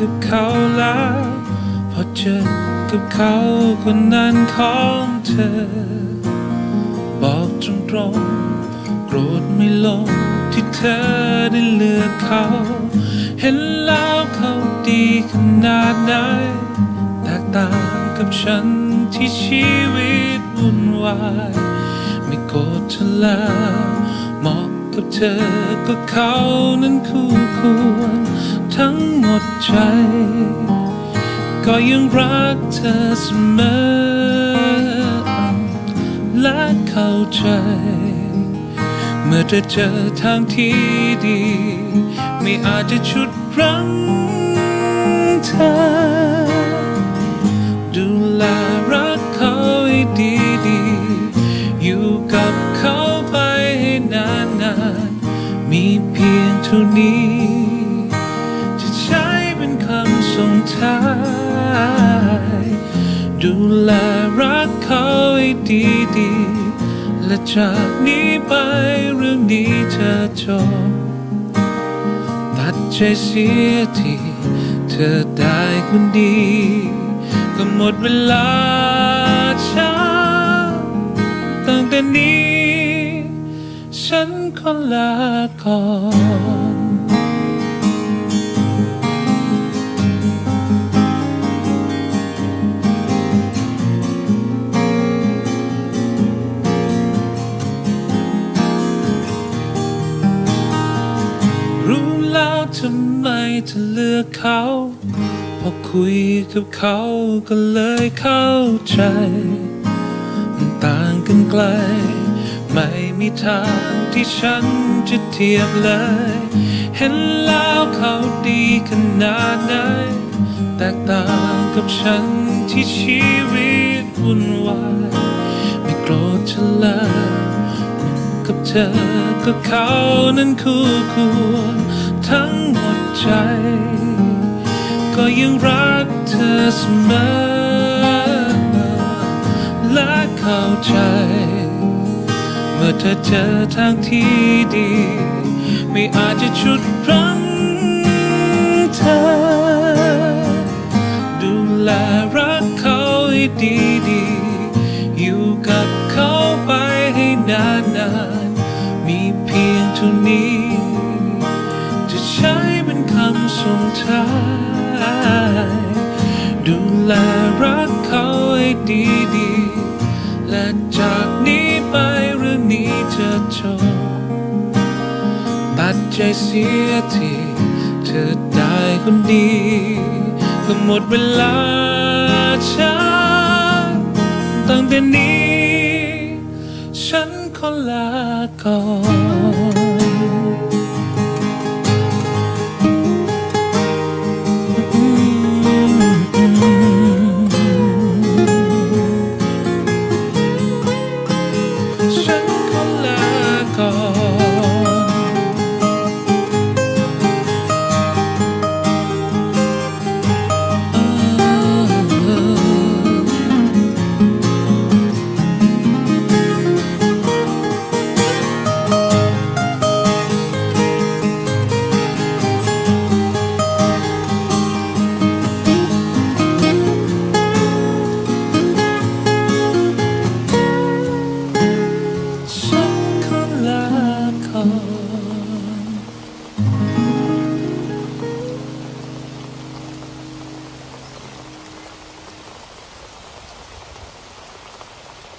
กับเขาแล้วพอเจอกับเขาคนนั้นของเธอ บอกตรงๆโกรธไม่ลงที่เธอได้เลือกเขา เห็นแล้วเขาดีขนาดไหนแตกต่างกับฉันที่ชีวิตวุ่นวายไม่โกรธเธอแล้วเหมาะกับเธอก็เขานั้นคู่ควร ทั้งหมดใจ ก็ยังรักเธอเสมอ และเข้าใจ เมื่อเธอเจอทางที่ดี ไม่อาจจะชุดรั้งเธอ ดูแลรักเขาให้ดีๆอยู่กับเขาไปให้นานๆมีเพียงเท่านี้าย ดูแลรักเขาให้ดีๆ และจากนี้ไปเรื่องนี้จะจบตัดใจเสียทีเธอได้คนดี ก็หมดเวลาช้าตั้งแต่นี้ ฉันขอลาก่อนำไมเธอเลือกเขา พอคุยกับเขาก็เลยเข้าใจ มันต่างกันไกล ไม่มีทางที่ฉันจะเทียบเลย เห็นแล้วเขาดีขนาดไหนแตกต่างกับฉันที่ชีวิตวุ่นวายไม่โกรธเธอเลยกับเธอก็เขานั้นคู่ควร ยังรักเธอเสมอและเข้าใจ เมื่อเธอเจอทางที่ดี ไม่อาจจะชุดรั้งเธอ ดูแลรักเขาให้ดีๆ อยู่กับเขาไปให้นานๆ มีเพียงเท่านี้ จะใช้เป็นคำส่งท้าย ดูแลรักเขาให้ดีๆ และจากนี้ไปเรื่องนี้จะจบตัดใจเสียทีเธอได้คนดีก็หมดเวลาช้าตั้งแต่นี้ ฉันขอลาก่อน